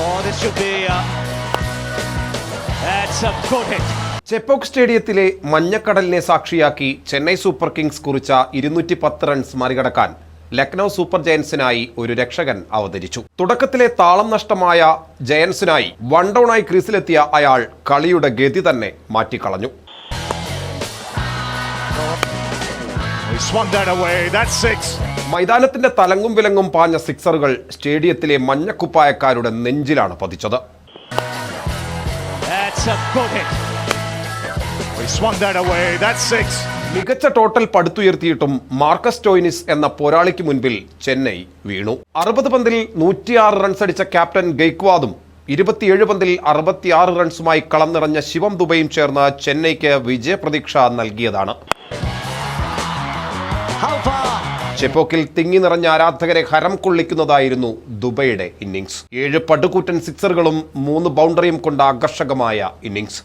Oh, this should be. a... that's a good hit. Chepauk സ്റ്റേഡിയത്തിലെ മഞ്ഞക്കടലിനെ സാക്ഷിയാക്കി Chennai super Kings കുറിച്ച ഇരുന്നൂറ്റി പത്ത് റൺസ് മറികടക്കാൻ ലക്നൗ സൂപ്പർ ജയൻസിനായി ഒരു രക്ഷകൻ അവതരിച്ചു തുടക്കത്തിലെ താളം നഷ്ടമായ ജയൻസിനായി വൺ ഡൗണായി ക്രീസിലെത്തിയ അയാൾ കളിയുടെ ഗതി തന്നെ മാറ്റിക്കളഞ്ഞു He swung that away. That's six. മൈതാനത്തിന്റെ തലങ്ങും വിലങ്ങും പാഞ്ഞ സിക്സറുകൾ സ്റ്റേഡിയത്തിലെ മഞ്ഞക്കുപ്പായക്കാരുടെ നെഞ്ചിലാണ് പതിച്ചത്. മികച്ച ടോട്ടൽ പടുത്തുയർത്തിയിട്ടും മാർക്കസ് ടോയിനിസ് എന്ന പോരാളിക്ക് മുൻപിൽ ചെന്നൈ വീണു. അറുപത് പന്തിൽ നൂറ്റിയാറ് റൺസ് അടിച്ച ക്യാപ്റ്റൻ ഗെയ്ക്വാദും ഇരുപത്തിയേഴ് പന്തിൽ അറുപത്തിയാറ് റൺസുമായി കളം നിറഞ്ഞ ശിവം ദുബൈയും ചേർന്ന് ചെന്നൈക്ക് വിജയപ്രതീക്ഷ നൽകിയതാണ്. ചെപ്പോക്കിൽ തിങ്ങി നിറഞ്ഞ ആരാധകരെ ഹരം കൊള്ളിക്കുന്നതായിരുന്നു ദുബൈയുടെ ഇന്നിംഗ്സ് ഏഴ് പടുകൂറ്റൻ സിക്സറുകളും മൂന്ന് ബൗണ്ടറിയും കൊണ്ട് ആകർഷകമായ innings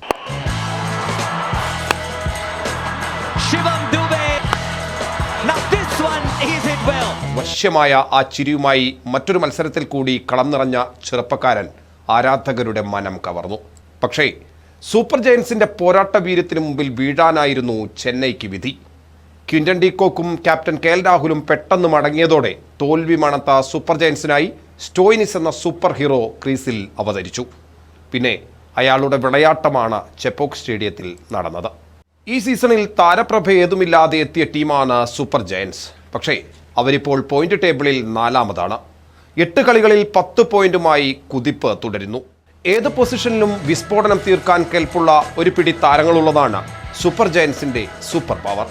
Shivam Dubey. Now this one is hit well. വശ്യമായ ആ ചിരിയുമായി മറ്റൊരു മത്സരത്തിൽ കൂടി കളം നിറഞ്ഞ ചെറുപ്പക്കാരൻ ആരാധകരുടെ മനം കവർന്നു പക്ഷേ സൂപ്പർ ജയൻസിന്റെ പോരാട്ട വീര്യത്തിന് മുമ്പിൽ വീഴാനായിരുന്നു ചെന്നൈക്ക് വിധി ക്വിന്റൻ ഡീകോക്കും ക്യാപ്റ്റൻ കെ എൽ രാഹുലും പെട്ടെന്ന് മടങ്ങിയതോടെ തോൽവി മണത്ത സൂപ്പർ ജയൻസിനായി സ്റ്റോയിനിസ് എന്ന സൂപ്പർ ഹീറോ ക്രീസിൽ അവതരിച്ചു. പിന്നെ അയാളുടെ വിളയാട്ടമാണ് ചെപ്പോക്ക് സ്റ്റേഡിയത്തിൽ നടന്നത്. ഈ സീസണിൽ താരപ്രഭ ഏതുമില്ലാതെ എത്തിയ ടീമാണ് സൂപ്പർ ജയൻസ്. പക്ഷേ അവരിപ്പോൾ പോയിന്റ് ടേബിളിൽ നാലാമതാണ്. എട്ട് കളികളിൽ പത്ത് പോയിന്റുമായി കുതിപ്പ് തുടരുന്നു. ഏത് പൊസിഷനിലും വിസ്ഫോടനം തീർക്കാൻ കെൽപ്പുള്ള ഒരു പിടി താരങ്ങളുള്ളതാണ് സൂപ്പർ ജയൻസിന്റെ സൂപ്പർ പവർ.